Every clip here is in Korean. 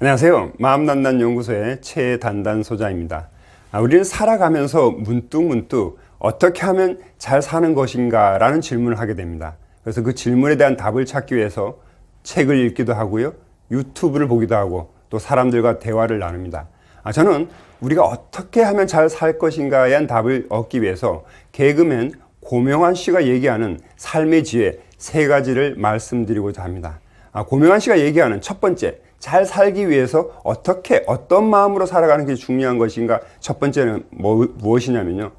안녕하세요. 마음단단 연구소의 최단단 소장입니다. 아, 우리는 살아가면서 문득 문득 어떻게 하면 잘 사는 것인가 라는 질문을 하게 됩니다. 그래서 그 질문에 대한 답을 찾기 위해서 책을 읽기도 하고요, 유튜브를 보기도 하고 또 사람들과 대화를 나눕니다. 아, 저는 우리가 어떻게 하면 잘 살 것인가에 대한 답을 얻기 위해서 개그맨 고명환 씨가 얘기하는 삶의 지혜 세 가지를 말씀드리고자 합니다. 아, 고명환 씨가 얘기하는 첫 번째, 잘 살기 위해서 어떻게, 어떤 마음으로 살아가는 게 중요한 것인가? 첫 번째는 뭐, 무엇이냐면요.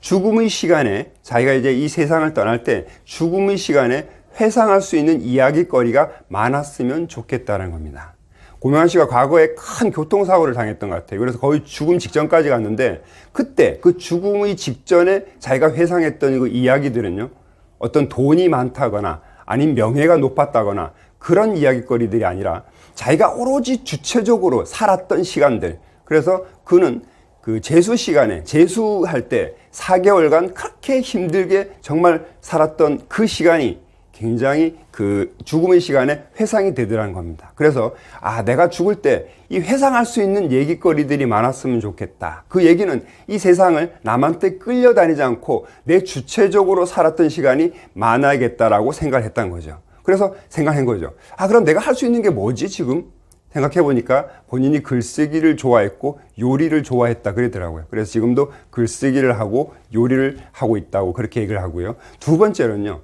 죽음의 시간에, 자기가 이제 이 세상을 떠날 때 죽음의 시간에 회상할 수 있는 이야기거리가 많았으면 좋겠다는 겁니다. 고명환 씨가 과거에 큰 교통사고를 당했던 것 같아요. 그래서 거의 죽음 직전까지 갔는데 그때 그 죽음의 직전에 자기가 회상했던 그 이야기들은요. 어떤 돈이 많다거나 아니면 명예가 높았다거나 그런 이야기거리들이 아니라 자기가 오로지 주체적으로 살았던 시간들. 그래서 그는 그 재수 시간에 재수할 때 4개월간 그렇게 힘들게 정말 살았던 그 시간이 굉장히 그 죽음의 시간에 회상이 되더라는 겁니다. 그래서 아 내가 죽을 때 이 회상할 수 있는 얘기거리들이 많았으면 좋겠다. 그 얘기는 이 세상을 남한테 끌려다니지 않고 내 주체적으로 살았던 시간이 많아야겠다라고 생각을 했던 거죠. 그래서 생각한 거죠. 아 그럼 내가 할 수 있는 게 뭐지 지금? 생각해 보니까 본인이 글쓰기를 좋아했고 요리를 좋아했다 그러더라고요. 그래서 지금도 글쓰기를 하고 요리를 하고 있다고 그렇게 얘기를 하고요. 두 번째는요.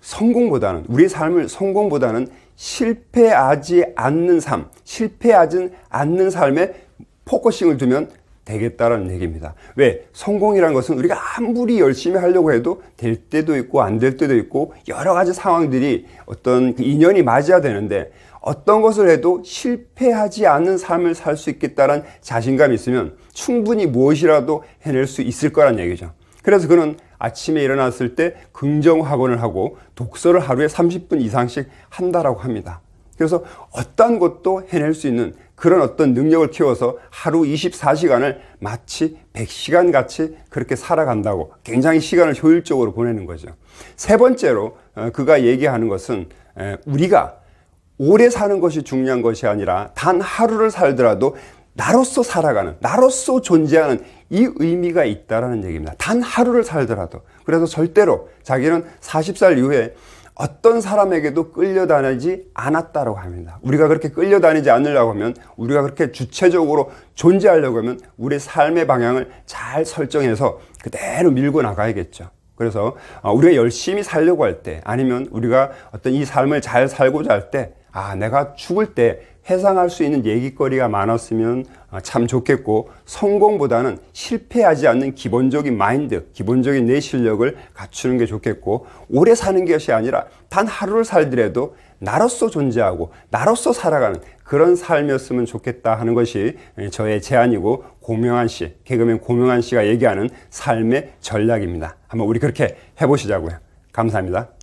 성공보다는 우리의 삶을 성공보다는 실패하지 않는 삶, 실패하지 않는 삶에 포커싱을 두면 되겠다라는 얘기입니다. 왜? 성공이라는 것은 우리가 아무리 열심히 하려고 해도 될 때도 있고 안 될 때도 있고 여러 가지 상황들이 어떤 그 인연이 맞아야 되는데 어떤 것을 해도 실패하지 않는 삶을 살 수 있겠다는 자신감이 있으면 충분히 무엇이라도 해낼 수 있을 거란 얘기죠. 그래서 그는 아침에 일어났을 때 긍정 학원을 하고 독서를 하루에 30분 이상씩 한다라고 합니다. 그래서 어떠한 것도 해낼 수 있는 그런 어떤 능력을 키워서 하루 24시간을 마치 100시간 같이 그렇게 살아간다고 굉장히 시간을 효율적으로 보내는 거죠. 세 번째로 어, 그가 얘기하는 것은 우리가 오래 사는 것이 중요한 것이 아니라 단 하루를 살더라도 나로서 살아가는, 나로서 존재하는 이 의미가 있다라는 얘기입니다. 단 하루를 살더라도. 그래서 절대로 자기는 40살 이후에 어떤 사람에게도 끌려다니지 않았다고 합니다. 우리가 그렇게 끌려다니지 않으려고 하면 우리가 그렇게 주체적으로 존재하려고 하면 우리의 삶의 방향을 잘 설정해서 그대로 밀고 나가야겠죠. 그래서 어, 우리가 열심히 살려고 할 때 아니면 우리가 어떤 이 삶을 잘 살고자 할 때 아, 내가 죽을 때 해상할 수 있는 얘기거리가 많았으면 어, 참 좋겠고 성공보다는 실패하지 않는 기본적인 마인드, 기본적인 내 실력을 갖추는 게 좋겠고 오래 사는 것이 아니라 단 하루를 살더라도 나로서 존재하고 나로서 살아가는 그런 삶이었으면 좋겠다 하는 것이 저의 제안이고 고명한 씨, 개그맨 고명한 씨가 얘기하는 삶의 전략입니다. 한번 우리 그렇게 해보시자고요. 감사합니다.